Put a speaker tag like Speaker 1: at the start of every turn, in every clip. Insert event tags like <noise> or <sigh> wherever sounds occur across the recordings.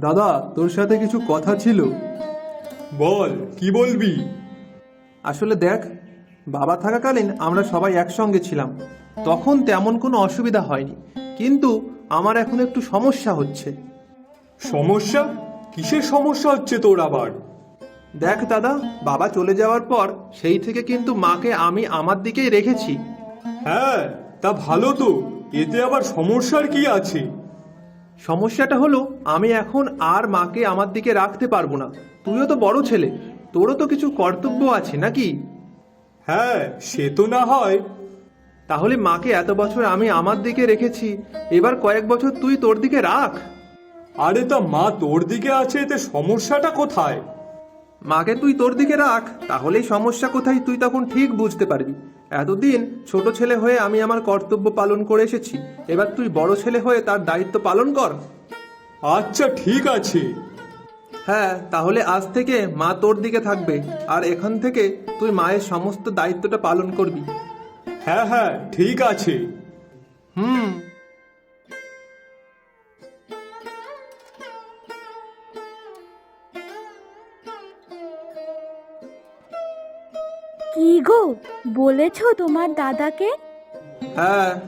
Speaker 1: দাদা তোর সাথে কিছু কথা ছিল।
Speaker 2: বল কি বলবি?
Speaker 1: আসলে দেখ বাবা থাকাকালীন আমরা সবাই একসঙ্গে ছিলাম। তখন তেমন কোনো অসুবিধা হয়নি। কিন্তু আমার এখন একটু সমস্যা হচ্ছে।
Speaker 2: সমস্যা? কিসের সমস্যা হচ্ছে তোর আবার?
Speaker 1: দেখ দাদা বাবা চলে যাওয়ার পর সেই থেকে কিন্তু মাকে আমি আমার দিকেই রেখেছি।
Speaker 2: হ্যাঁ তা ভালো তো। এতে আবার সমস্যার কি আছে?
Speaker 1: সমস্যাটা হলো আমি এখন আর মাকে আমার দিকে রাখতে পারব না। তুইও তো বড় ছেলে তোরও তো কিছু কর্তব্য আছে নাকি?
Speaker 2: হ্যাঁ সে তো না হয়।
Speaker 1: তাহলে মাকে এত বছর আমি আমার দিকে রেখেছি এবার কয়েক বছর তুই তোর দিকে রাখ।
Speaker 2: আরে তা মা তোর দিকে আছে এতে সমস্যাটা কোথায়?
Speaker 1: মাকে তুই তোর দিকে রাখ তাহলেই সমস্যা কোথায় তুই তখন ঠিক বুঝতে পারবি। এতদিন ছোট ছেলে হয়ে আমি আমার কর্তব্য পালন করে এসেছি। এবার তুই বড় ছেলে হয়ে তার দায়িত্ব পালন কর।
Speaker 2: আচ্ছা ঠিক আছে।
Speaker 1: হ্যাঁ তাহলে আজ থেকে মা তোর দিকে থাকবে আর এখান থেকে তুই মায়ের সমস্ত দায়িত্বটা পালন করবি।
Speaker 2: হ্যাঁ হ্যাঁ ঠিক আছে।
Speaker 1: হুম।
Speaker 3: বলেছ তোমার দাদাকে?
Speaker 1: হ্যাঁ।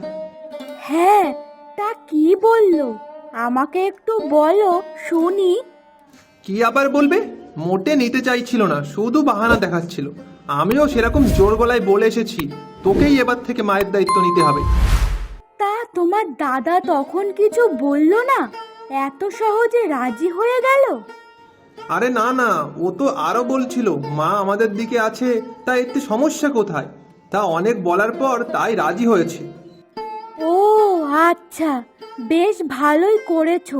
Speaker 3: হ্যাঁ তা কি বলল? আমাকে একটু বলো শুনি।
Speaker 1: কি আবার বলবে? মোটে নিতে চাইছিল না শুধু বাহানা দেখাচ্ছিল। আমিও সেরকম জোর গলায় বলে এসেছি তোকেই এবার থেকে মায়ের দায়িত্ব নিতে হবে।
Speaker 3: তা তোমার দাদা তখন কিছু বলল না? এত সহজে রাজি হয়ে গেল?
Speaker 1: আরে না না ও তো আরও বলছিল মা আমাদের দিকে আছে তা এতে সমস্যা কোথায়? তা অনেক বলার পর তাই রাজি হয়েছে।
Speaker 3: ও আচ্ছা বেশ ভালোই করেছ।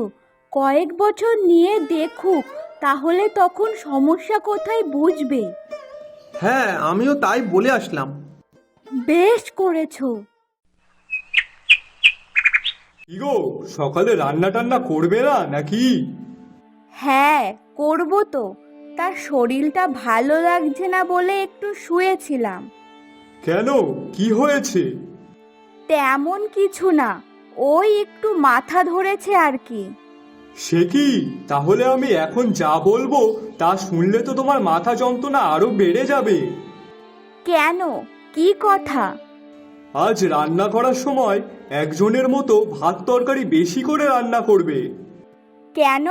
Speaker 3: কয়েক বছর নিয়ে দেখুক তাহলে তখন সমস্যা কোথায় বুঝবে?
Speaker 1: হ্যাঁ আমিও তাই বলে আসলাম।
Speaker 3: বেশ করেছ।
Speaker 2: কি গো সকালে রান্না টান্না করবে না নাকি?
Speaker 3: হ্যাঁ করব তো। তার শরীরটা ভালো লাগছে না বলে একটু শুয়েছিলাম।
Speaker 2: কেন? কি হয়েছে?
Speaker 3: তেমন কিছু না। ওই একটু মাথা ধরেছে আর কি।
Speaker 2: সে কি? তাহলে আমি এখন যা বলব তা শুনলে তো তোমার মাথা যন্ত্রণা আরও বেড়ে যাবে।
Speaker 3: কেন? কি কথা?
Speaker 2: আজ রান্না করার সময় একজনের মতো ভাত তরকারি বেশি করে রান্না করবে।
Speaker 3: কেন?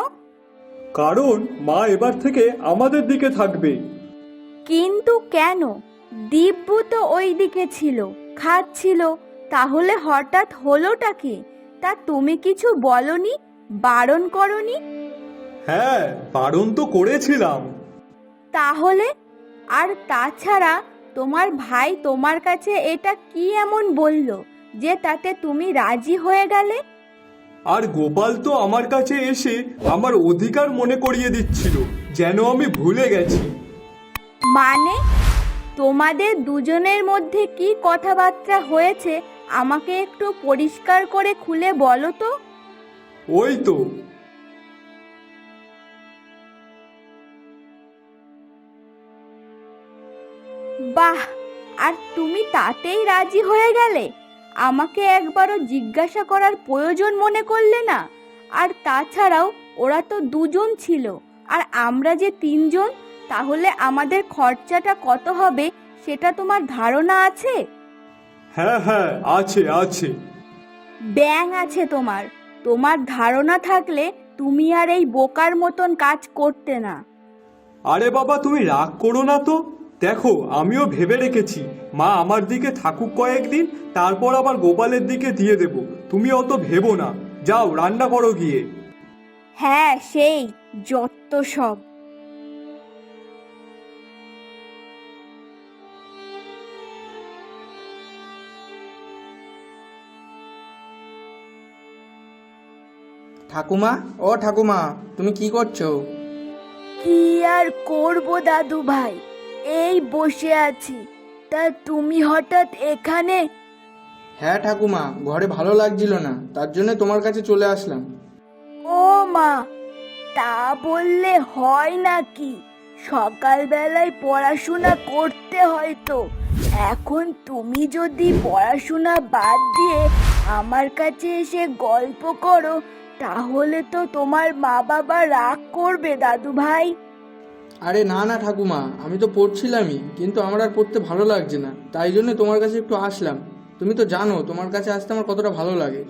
Speaker 2: কারণ মা এবার থেকে আমাদের দিকে থাকবে।
Speaker 3: কিন্তু কেন? দিব্যু তো ওই দিকে ছিল খাচ্ছিল তাহলে হঠাৎ হলোটা কি? তা তুমি কিছু বলনি? বারণ করনি?
Speaker 2: হ্যাঁ বারণ তো করেছিলাম।
Speaker 3: তাহলে? আর তাছাড়া তোমার ভাই তোমার কাছে এটা কি এমন বলল যে তাতে তুমি রাজি হয়ে গেলে?
Speaker 2: আর গোপাল তো আমার কাছে এসে আমার অধিকার মনে করিয়ে দিচ্ছিল যেন আমি ভুলে গেছি।
Speaker 3: মানে? তোমাদের দুজনের মধ্যে কি কথাবার্তা হয়েছে আমাকে একটু পরিষ্কার করে খুলে বলো তো।
Speaker 2: ওই তো।
Speaker 3: বাহ আর তুমি তাতেই রাজি হয়ে গেলে? আমাকে একবারও জিজ্ঞাসা করার প্রয়োজন মনে করলে না। আর তাছাড়াও ওরা তো দুজন ছিল। আর আমরা যে তিনজন তাহলে আমাদের খরচাটা কত হবে সেটা তোমার ধারণা আছে?
Speaker 2: হ্যাঁ হ্যাঁ আছে আছে।
Speaker 3: ব্যাং আছে তোমার। তোমার ধারণা থাকলে তুমি আর এই বোকার মতন কাজ করতে না।
Speaker 2: আরে বাবা তুমি রাগ করো না তো। দেখো আমিও ভেবে রেখেছি। মা আমার দিকে থাকুক কয়েকদিন তারপর আবার গোপালের দিকে দিয়ে দেব। তুমি অত ভেবো না। যাও রান্না করো গিয়ে।
Speaker 3: হ্যাঁ সেই যত সব।
Speaker 4: ঠাকুমা ও ঠাকুমা তুমি কি করছ?
Speaker 3: কি আর করব দাদু ভাই এই বসে আছি। তা তুমি হঠাৎ এখানে?
Speaker 4: হ্যাঁ ঠাকুমা ঘরে ভালো লাগছিল না তার জন্য তোমার কাছে চলে আসলাম।
Speaker 3: ও মা তা বললে হয় নাকি? সকালবেলায় পড়াশোনা করতে হয় তো। এখন তুমি যদি পড়াশোনা বাদ দিয়ে আমার কাছে এসে গল্প করো
Speaker 5: তাহলে তো তোমার মা বাবা রাগ করবে দাদু ভাই
Speaker 4: আরে না না ঠাকুমা আমি তো পড়ছিলামই কিন্তু আমার আর পড়তে ভালো লাগছে না তাই জন্য তোমার কাছে একটু আসলাম। তুমি তো জানো তোমার কাছে আসতে আমার কতটা ভালো লাগে।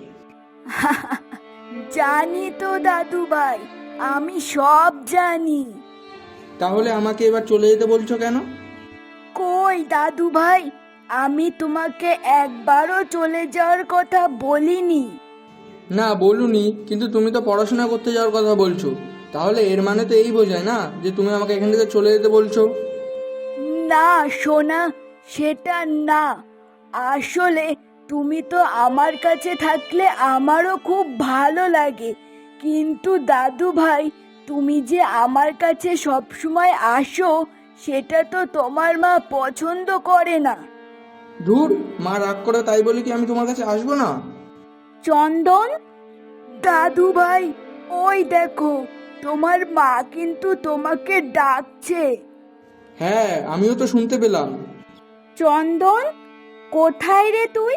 Speaker 4: <laughs>
Speaker 5: জানি তো দাদু ভাই আমি সব জানি।
Speaker 4: তাহলে আমাকে এবার চলে যেতে বলছো কেন?
Speaker 5: কই দাদু ভাই আমি তোমাকে একবারও চলে যাওয়ার কথা বলিনি।
Speaker 4: না বলুনি কিন্তু তুমি তো পড়াশোনা করতে যাওয়ার কথা বলছো। তাহলে এর মানে তো এই বোঝায় না যে তুমি আমাকে এখান থেকে চলে যেতে বলছো?
Speaker 5: না সোনা সেটা না। আসলে তুমি তো আমার কাছে থাকলে আমারও খুব ভালো লাগে। কিন্তু দাদু ভাই তুমি যে আমার কাছে সবসময় আসো সেটা তো তোমার মা পছন্দ করে না।
Speaker 4: ধুর মা রাগ করে তাই বলে কি আমি তোমার কাছে আসব না?
Speaker 5: চন্দন? দাদু ভাই ওই দেখো। তোমার মা কিন্তু তোমাকে ডাকছে।
Speaker 4: হ্যাঁ আমিও তো শুনতে পেলাম।
Speaker 5: চন্দন কোথায় রে তুই?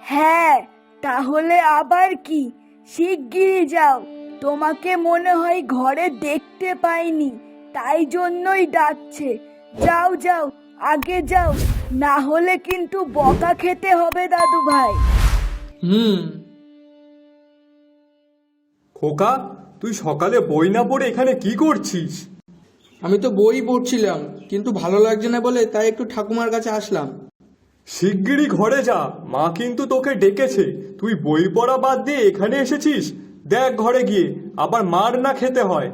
Speaker 5: হ্যাঁ তাহলে আবার কি? শিগগিরই যাও। তোমাকে মনে হয় ঘরে দেখতে পাইনি তাই জন্যই ডাকছে। যাও যাও আগে যাও না হলে কিন্তু বকা খেতে হবে দাদু ভাই
Speaker 4: হুম।
Speaker 2: খোকা তুই সকালে বই না পড়ে এখানে কি করছিস?
Speaker 4: আমি তো বই পড়ছিলাম কিন্তু ভালো লাগছে না বলে তাই একটু ঠাকুমার কাছে আসলাম।
Speaker 2: শিগগিরই ঘরে যা মা কিন্তু তোকে ডেকেছে। তুই বই পড়া বাদ দিয়ে এখানে এসেছিস? দেখ ঘরে গিয়ে আবার মার না খেতে হয়।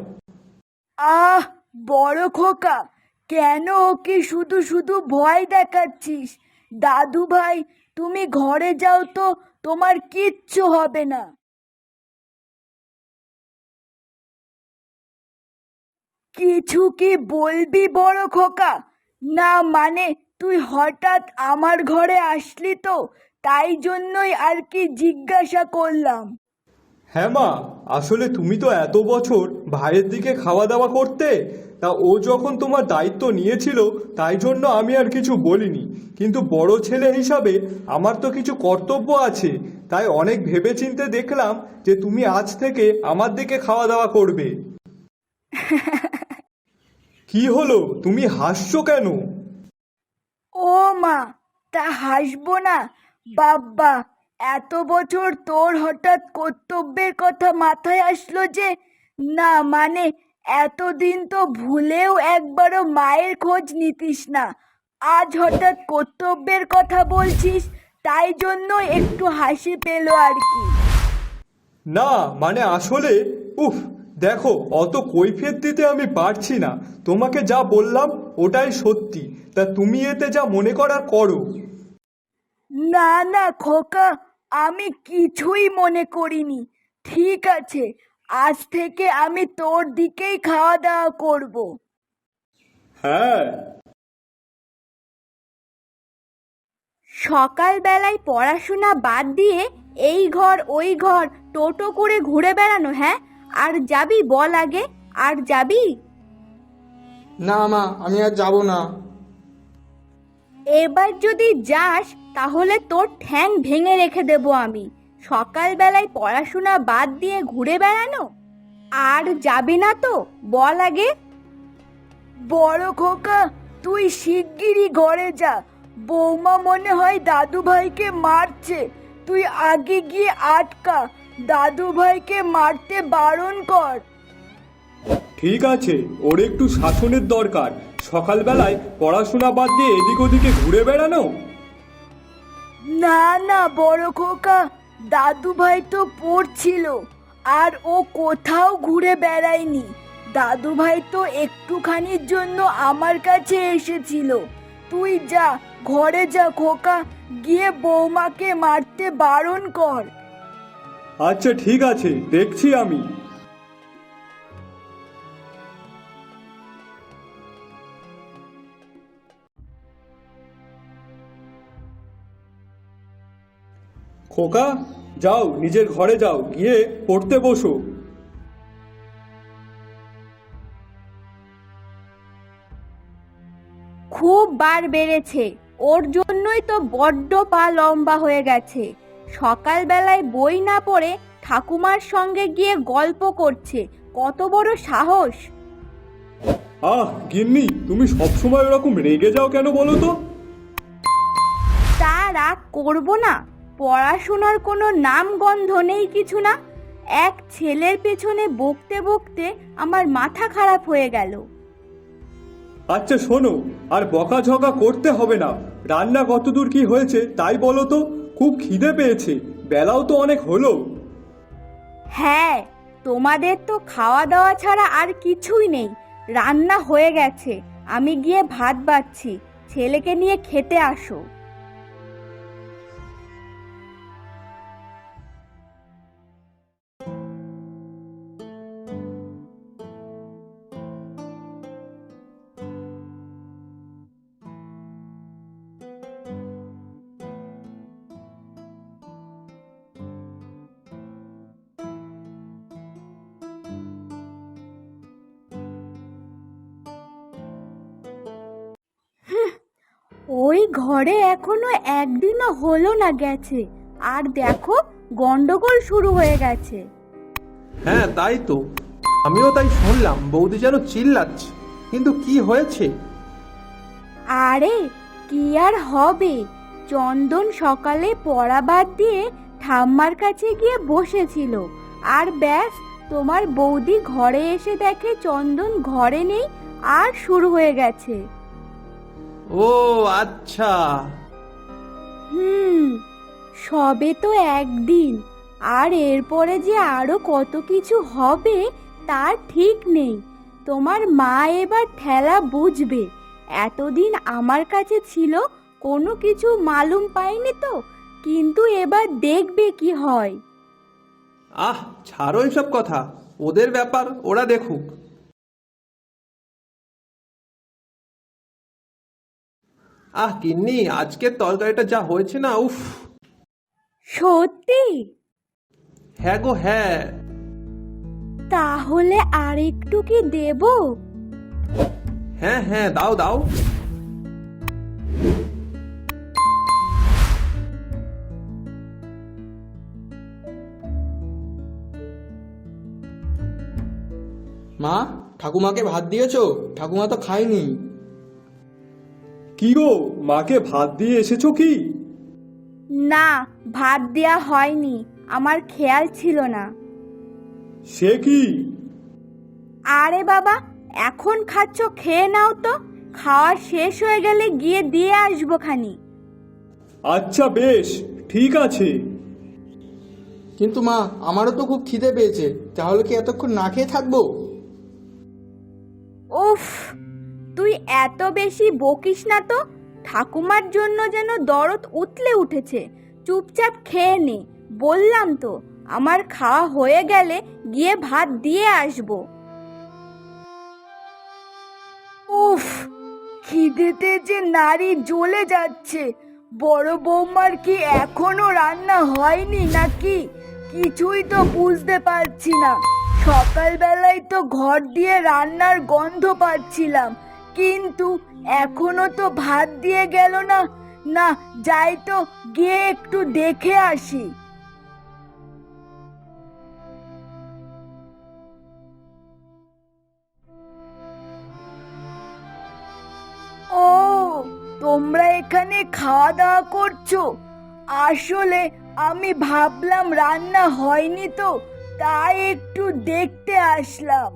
Speaker 5: আহ বড় খোকা কেন ওকে শুধু শুধু ভয় দেখাচ্ছিস? দাদু ভাই তুমি ঘরে যাও তো তোমার কিচ্ছু হবে না। কিছু কি বলবি বড় খোকা? না মানে তুই হঠাৎ আমার ঘরে আসলি তো? তাই জন্যই আর কি জিজ্ঞাসা করলাম।
Speaker 2: হ্যাঁ মা আসলে তুমি তো এত বছর ভাইয়ের দিকে খাওয়া দাওয়া করতে? তা ও যখন তোমার দায়িত্ব নিয়েছিল তাই জন্য আমি আর কিছু বলিনি। কিন্তু বড় ছেলে হিসাবে আমার তো কিছু কর্তব্য আছে। তাই অনেক ভেবেচিন্তে দেখলাম যে তুমি আজ থেকে আমার দিকে খাওয়া দাওয়া করবে। <laughs> কি হলো? তুমি হাসছো কেন?
Speaker 5: ও মা তা হাসবো না। বাব্বা এত বছর তোর হঠাৎ কর্তব্যের কথা মাথায় আসলো যে না মানে এতদিন তো ভুলেও একবারও মায়ের খোঁজ নিতিস না। আজ হঠাৎ কর্তব্যের কথা বলছিস তাই জন্য একটু হাসি পেল আর কি।
Speaker 2: না মানে আসলে? উফ দেখো অত কৈফিয়ত দিতে আমি পারছি না। তোমাকে যা বললাম ওটাই সত্যি। তা তুমি এতে যা মনে করার করো।
Speaker 5: না না খোকা আমি কিছুই মনে করিনি। ঠিক আছে আজ থেকে আমি তোর দিকেই খাওয়া দাওয়া করব।
Speaker 2: হ্যাঁ।
Speaker 5: সকালবেলায় পড়াশোনা বাদ দিয়ে এই ঘর ওই ঘর টোটো করে ঘুরে বেড়ানো হ্যাঁ? আর যাবি বল আগে আর যাবি?
Speaker 4: না মা আমি আর যাব না।
Speaker 5: এবার যদি যাস তাহলে তোর ঠ্যাং ভেঙে রেখে দেব আমি। সকালবেলায় পড়াশোনা বাদ দিয়ে ঘুরে বেড়ানো? আর যাবি না তো বল আগে। বড় খোকা তুই শিগগিরই ঘরে যা। বৌমা মনে হয় দাদু ভাইকে মারছে। তুই আগে গিয়ে আটকা। দাদু ভাইকে মারতে বারণ কর।
Speaker 2: ঠিক আছে ওর একটু শাসনের দরকার। সকালবেলায় পড়াশোনা বাদ দিয়ে এদিক ওদিকে ঘুরে বেড়ানো?
Speaker 5: না না বড় খোকা দাদু ভাই তো পড়ছিল আর ও কোথাও ঘুরে বেড়ায়নি। দাদু ভাই তো একটুখানির জন্য আমার কাছে এসেছিল। তুই যা ঘরে যা খোকা গিয়ে বৌমাকে মারতে বারণ কর।
Speaker 2: আচ্ছা ঠিক আছে, দেখছি আমি। খোকা, যাও, নিজের ঘরে যাও, গিয়ে পড়তে বসো।
Speaker 5: খুব বার বেড়েছে, ওর জন্যই তো বড্ড পা লম্বা হয়ে গেছে। সকালবেলায় বই না পড়ে
Speaker 3: ঠাকুমার সঙ্গে গিয়ে গল্প করছে। কত বড় সাহস!
Speaker 2: আহ গিন্নি তুমি সবসময় ওরকম রেগে যাও কেন বলো তো?
Speaker 3: তা রাগ করব না। পড়াশোনার কোনো নাম গন্ধ নেই কিছু না। এক ছেলের পেছনে বকতে বকতে আমার মাথা খারাপ হয়ে গেল।
Speaker 2: আচ্ছা শোনো আর বকাঝকা করতে হবে না। রান্না কতদূর কি হয়েছে তাই বলো তো। খুব খিদে পেয়েছে। বেলাও তো অনেক হলো।
Speaker 3: হ্যাঁ তোমাদের তো খাওয়া দাওয়া ছাড়া আর কিছুই নেই। রান্না হয়ে গেছে। আমি গিয়ে ভাত বাচ্ছি ছেলেকে নিয়ে খেতে আসো। ওই ঘরে এখনও একদিনও হলো না গেছে। আর দেখো গন্ডগোল শুরু হয়ে গেছে।
Speaker 1: হ্যাঁ তাই তো। আমিও তাই শুনলাম বৌদি যেন চিল্লাচ্ছে। কিন্তু কি হয়েছে?
Speaker 3: আরে কি আর হবে? চন্দন সকালে পড়া বাদ দিয়ে ঠাম্মার কাছে গিয়ে বসেছিল। আর ব্যাস তোমার বৌদি ঘরে এসে দেখে চন্দন ঘরে নেই আর শুরু হয়ে গেছে।
Speaker 1: ও আচ্ছা।
Speaker 3: হুম সবে তো একদিন। আর এরপরে যে আরও কত কিছু হবে তার ঠিক নেই। তোমার মা এবার ঠেলা বুঝবে। এতদিন আমার কাছে ছিল কোনো কিছু মালুম পাইনি তো। কিন্তু এবার দেখবে কি হয়।
Speaker 1: আহ ছাড়ো এসব কথা। ওদের ব্যাপার ওরা দেখুক। আহ কিন্নি আজকের তরকারিটা যা হয়েছে না উফ।
Speaker 3: সত্যি?
Speaker 1: হ্যাঁ গো হ্যাঁ।
Speaker 3: তাহলে আর একটু কি দেবো?
Speaker 1: হ্যাঁ হ্যাঁ দাও দাও।
Speaker 4: মা ঠাকুমাকে ভাত দিয়েছ? ঠাকুমা তো খায়নি।
Speaker 2: কি গো মাকে ভাত দিয়ে এসেছ কি?
Speaker 3: না ভাত দেয়া হয়নি আমার খেয়াল ছিল না।
Speaker 2: সে কি?
Speaker 3: আরে বাবা এখন খাচ্ছ খেয়ে নাও তো খাওয়া শেষ হয়ে গেলে গিয়ে দিয়ে আসব খানি।
Speaker 2: আচ্ছা বেশ ঠিক আছে।
Speaker 4: কিন্তু মা আমারও তো খুব খিদে পেয়েছে তাহলে কি এতক্ষণ না খেয়ে থাকব?
Speaker 3: উফ তুই এত বেশি বকিস না তো? ঠাকুমার জন্য যেন দরদ উতলে উঠেছে। চুপচাপ খেয়ে নে। বললাম তো, আমার খাওয়া হয়ে গেলে গিয়ে ভাত দিয়ে আসব। উফ, খিদেতে যে নারী জ্বলে যাচ্ছে। বড় বৌমার কি এখনও রান্না হয়নি নাকি? কিছুই তো বুঝতে পারছি না। সকালবেলায় তো ঘর দিয়ে রান্নার গন্ধ পাচ্ছিলাম। কিন্তু এখনও তো ভাত দিয়ে গেল না। না, যাই তো, গিয়ে একটু দেখে আসি। ও, তোমরা এখানে খাওয়া দাওয়া করছ? আসলে আমি ভাবলাম রান্না হয়নি তো, তাই একটু দেখতে আসলাম।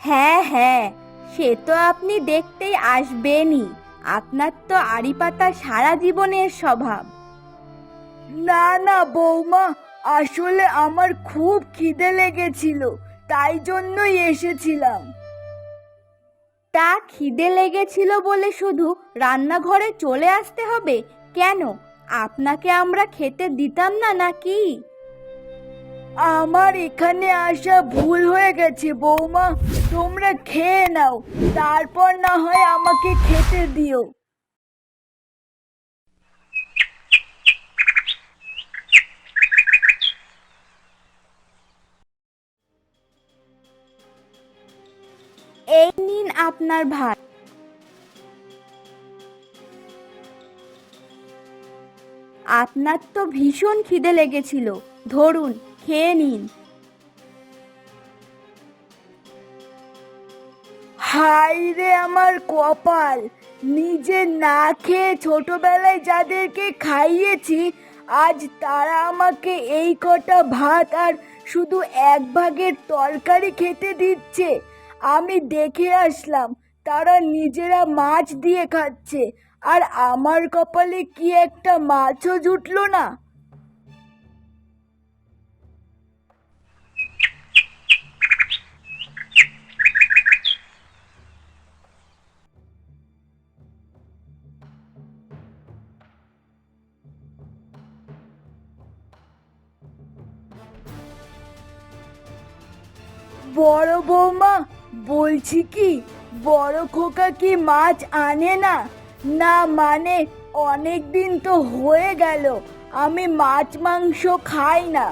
Speaker 3: হ্যাঁ হ্যাঁ সে তো আপনি দেখতেই আসবেনই। আপনার তো আড়ি পাতা সারা জীবনের স্বভাব। না না বৌমা আসলে আমার খুব খিদে লেগেছিল তাই জন্যই এসেছিলাম। তা খিদে লেগেছিল বলে শুধু রান্নাঘরে চলে আসতে হবে? কেন? আপনাকে আমরা খেতে দিতাম না নাকি? আমার এখানে আসা ভুল হয়ে গেছে, বৌমা। তোমরা খেয়ে নাও, তারপর না হয় আমাকে খেতে দিও। এই নিন আপনার ভাত। আপনার তো ভীষণ খিদে লেগেছিল। ধরুন, খেয়ে নিন। হাই রে আমার কপাল! নিজে না খেয়ে ছোটবেলায় যাদেরকে খাইয়েছি, আজ তারা আমাকে এই কটা ভাত আর শুধু এক ভাগের তরকারি খেতে দিচ্ছে। আমি দেখে আসলাম, তারা নিজেরা মাছ দিয়ে খাচ্ছে, আর আমার কপালে কি একটা মাছও জুটলো না? বড় বৌমা বলছি কি বড় খোকা কি মাছ আনে না? না মানে অনেক দিন তো হয়ে গেল আমি মাছ মাংস খাই না।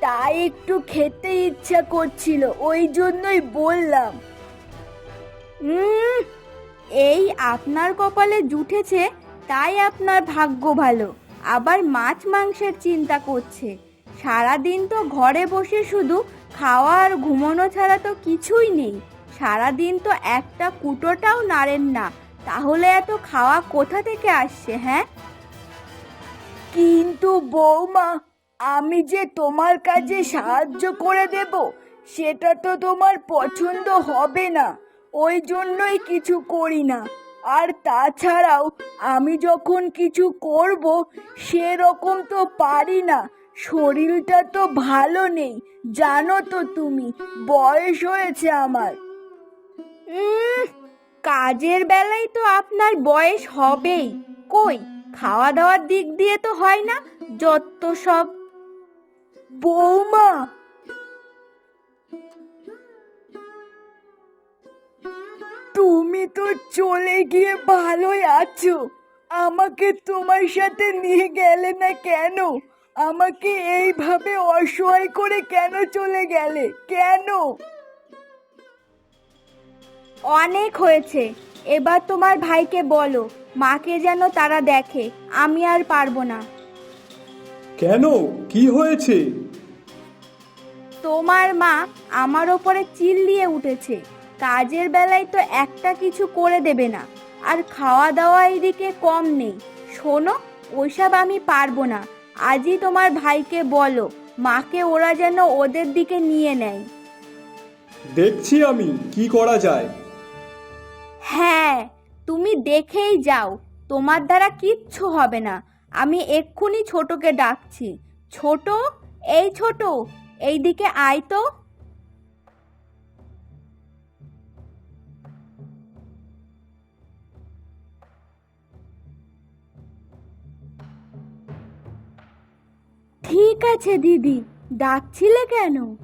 Speaker 3: তাই একটু খেতে ইচ্ছা করছিল ওই জন্যই বললাম। উম, এই আপনার কপালে জুটেছে তাই আপনার ভাগ্য ভালো। আবার মাছ মাংসের চিন্তা করছে। সারাদিন তো ঘরে বসে শুধু খাওয়া আর ঘুমানো ছাড়া তো কিছুই নেই। সারাদিন তো একটা কুটোটাও নাড়েন না। তাহলে এত খাওয়া কোথা থেকে আসছে হ্যাঁ? কিন্তু বৌমা, আমি যে তোমার কাজে সাহায্য করে দেব, সেটা তো তোমার পছন্দ হবে না। ওই জন্যই কিছু করি না। আর তাছাড়াও আমি যখন কিছু করব, সেরকম তো পারি না। শরীরটা তো ভালো নেই জানো তো তুমি বয়স হয়েছে আমার। উম, কাজের বেলায় তো আপনার বয়স হবেই। কই খাওয়া দাওয়ার দিক দিয়ে তো হয় না যত সব। বৌমা! তুমি তো চলে গিয়ে ভালোই আছো। আমাকে তোমার সাথে নিয়ে গেলে না কেন? আমাকে এইভাবে অসহায় করে কেন চলে গেলে? কেন? অনেক হয়েছে। এবার তোমার ভাইকে বলো মাকে যেন তারা দেখে আমি আর পারব না।
Speaker 2: কেন? কি হয়েছে?
Speaker 3: তোমার মা আমার ওপরে চিল্লিয়ে উঠেছে। কাজের বেলায় তো একটা কিছু করে দেবে না। আর খাওয়া দাওয়া এদিকে কম নেই। শোনো ওইসব আমি পারব না। আজই তোমার ভাইকে বলো মাকে ওরা যেন ওদের দিকে নিয়ে নেয়।
Speaker 2: দেখছি আমি কি করা যায়।
Speaker 3: হ্যাঁ তুমি দেখেই যাও তোমার দ্বারা কিচ্ছু হবে না। আমি এক্ষুনি ছোটকে ডাকছি। ছোট এই ছোট এইদিকে আয় তো। ঠিক আছে, দিদি। ডাকছিলে কেন?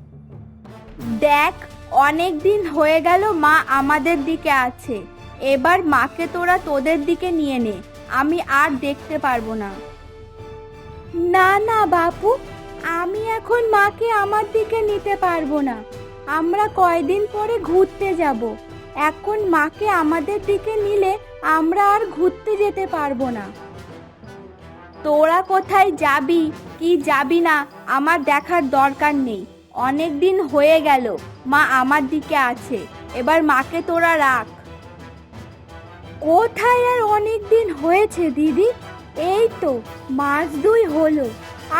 Speaker 3: দেখ, অনেক দিন হয়ে গেল মা আমাদের দিকে আছে। এবার মাকে তোরা তোদের দিকে নিয়ে নে। আমি আর দেখতে পারব না। না না, বাপু, আমি এখন মাকে আমার দিকে নিতে পারব না। আমরা কয়দিন পরে ঘুরতে যাব। এখন মাকে আমাদের দিকে নিলে আমরা আর ঘুরতে যেতে পারব না। তোরা কোথায় যাবি, কি যাবি না, আমার দেখার দরকার নেই। অনেক দিন হয়ে গেল, মা আমার দিকে আছে, এবার মাকে তোরা রাখ। কোথায় আর অনেক দিন হয়েছে, দিদি? এই তো, মাস দুই হলো,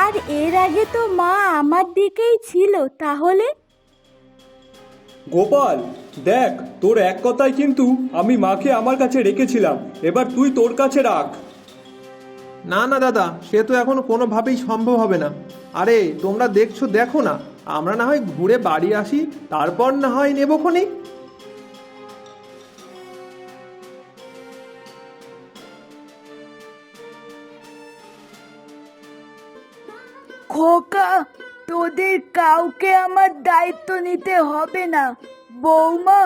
Speaker 3: আর এর আগে তো মা আমার দিকেই ছিল, তাহলে?
Speaker 2: গোপাল, দেখ, তোর এক কথায় কিন্তু আমি মাকে আমার কাছে রেখেছিলাম, এবার তুই তোর কাছে রাখ।
Speaker 1: না না, দাদা, সে তো এখন কোনোভাবেই সম্ভব হবে না। আরে, তোমরা দেখছ, দেখো না, আমরা না হয় ঘুরে বাড়ি আসি, তারপর না হয় নেব খনি।
Speaker 3: খোকা, তোদের কাউকে আমার দায়িত্ব নিতে হবে না। বৌমা,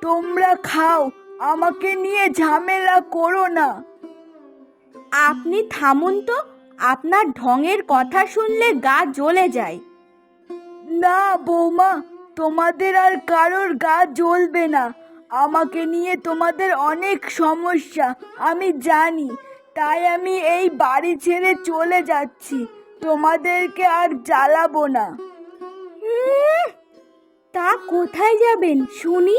Speaker 3: তোমরা খাও, আমাকে নিয়ে ঝামেলা করো না। আপনি থামুন তো আপনার ঢঙের কথা শুনলে গা জ্বলে যায়। না বৌমা তোমাদের আর কারোর গা জ্বলবে না। আমাকে নিয়ে তোমাদের অনেক সমস্যা আমি জানি। তাই আমি এই বাড়ি ছেড়ে চলে যাচ্ছি। তোমাদেরকে আর জ্বালাবো না।
Speaker 5: তা কোথায় যাবেন শুনি?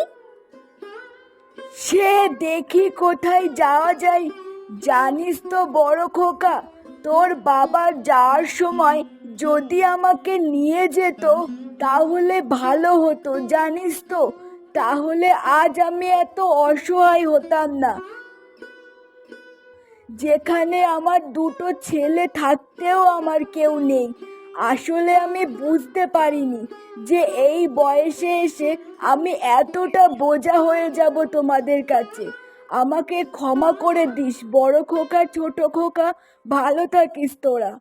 Speaker 5: সে দেখি কোথায় যাওয়া যায়। জানিস তো বড় খোকা, তোর বাবা যাওয়ার সময় যদি আমাকে নিয়ে যেত, তাহলে ভালো হতো, জানিস তো। তাহলে আজ আমি এত অসহায় হতাম না। যেখানে আমার দুটো ছেলে থাকতেও আমার কেউ নেই। আসলে আমি বুঝতে পারিনি যে এই বয়সে এসে আমি এতটা বোঝা হয়ে যাব তোমাদের কাছে। আমাকে ক্ষমা করে দিস বড় খোকা ছোট খোকা ভালো থাকিস তোরা।